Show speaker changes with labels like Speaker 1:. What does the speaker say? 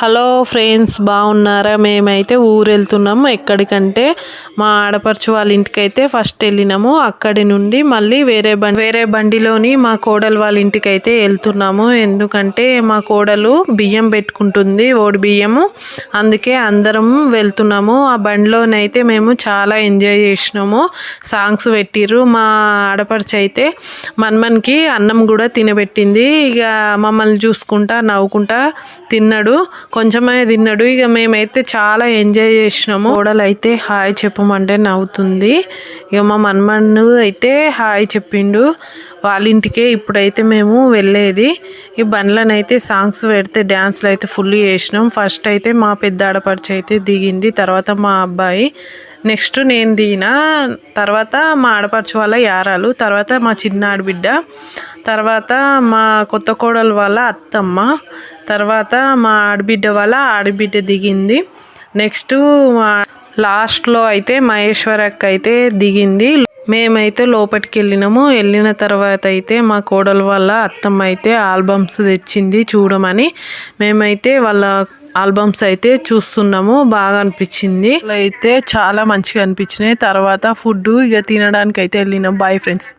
Speaker 1: Hello friends బాగున్నారా? మేమైతే ఊరు వెళ్తున్నాము ఎక్కడికంటే మా ఆడపడుచు వాళ్ళ ఇంటికి అయితే ఫస్ట్ వెళ్ళినాము. అక్కడి నుండి మళ్ళీ వేరే బండి వేరే బండిలోని మా కోడలు వాళ్ళ ఇంటికి అయితే వెళ్తున్నాము. ఎందుకంటే మా కోడలు బియ్యం పెట్టుకుంటుంది ఓడి బియ్యము. అందుకే అందరం వెళ్తున్నాము. ఆ బండిలోనైతే మేము చాలా ఎంజాయ్ చేసినాము. సాంగ్స్ పెట్టిర్రు. మా ఆడపడుచు అయితే మన్మన్కి అన్నం కూడా తినబెట్టింది. ఇక మమ్మల్ని చూసుకుంటా నవ్వుకుంటా తిన్నాడు. కొంచెమే తిన్నాడు. ఇక మేమైతే చాలా ఎంజాయ్ చేసినాము. ఓడలు అయితే హాయ్ చెప్పమంటే నవ్వుతుంది. ఇక మా మన్మన్ను అయితే హాయ్ చెప్పిండు. వాళ్ళ ఇంటికే ఇప్పుడైతే మేము వెళ్ళేది. ఈ బండ్లను అయితే సాంగ్స్ పెడితే డ్యాన్స్లు అయితే ఫుల్ చేసినాం. ఫస్ట్ అయితే మా పెద్ద ఆడపడిచి అయితే దిగింది. తర్వాత మా అబ్బాయి. నెక్స్ట్ నేను దిగిన తర్వాత మా ఆడపడిచి వాళ్ళ యారాలు. తర్వాత మా చిన్న ఆడబిడ్డ తర్వాత మా కొత్త కోడలు వాళ్ళ అత్తమ్మ తర్వాత మా ఆడబిడ్డ వాళ్ళ ఆడబిడ్డ దిగింది. నెక్స్ట్ మా లాస్ట్లో అయితే మహేశ్వరక్క అయితే దిగింది. మేమైతే లోపలికి వెళ్ళినాము. వెళ్ళిన తర్వాత అయితే మా కోడలు వాళ్ళ అత్తమ్మ అయితే ఆల్బమ్స్ తెచ్చింది చూడమని. మేమైతే వాళ్ళ ఆల్బమ్స్ అయితే చూస్తున్నాము. బాగా అనిపించింది. అయితే చాలా మంచిగా అనిపించినాయి. తర్వాత ఫుడ్ ఇక తినడానికి అయితే వెళ్ళినాం. Bye friends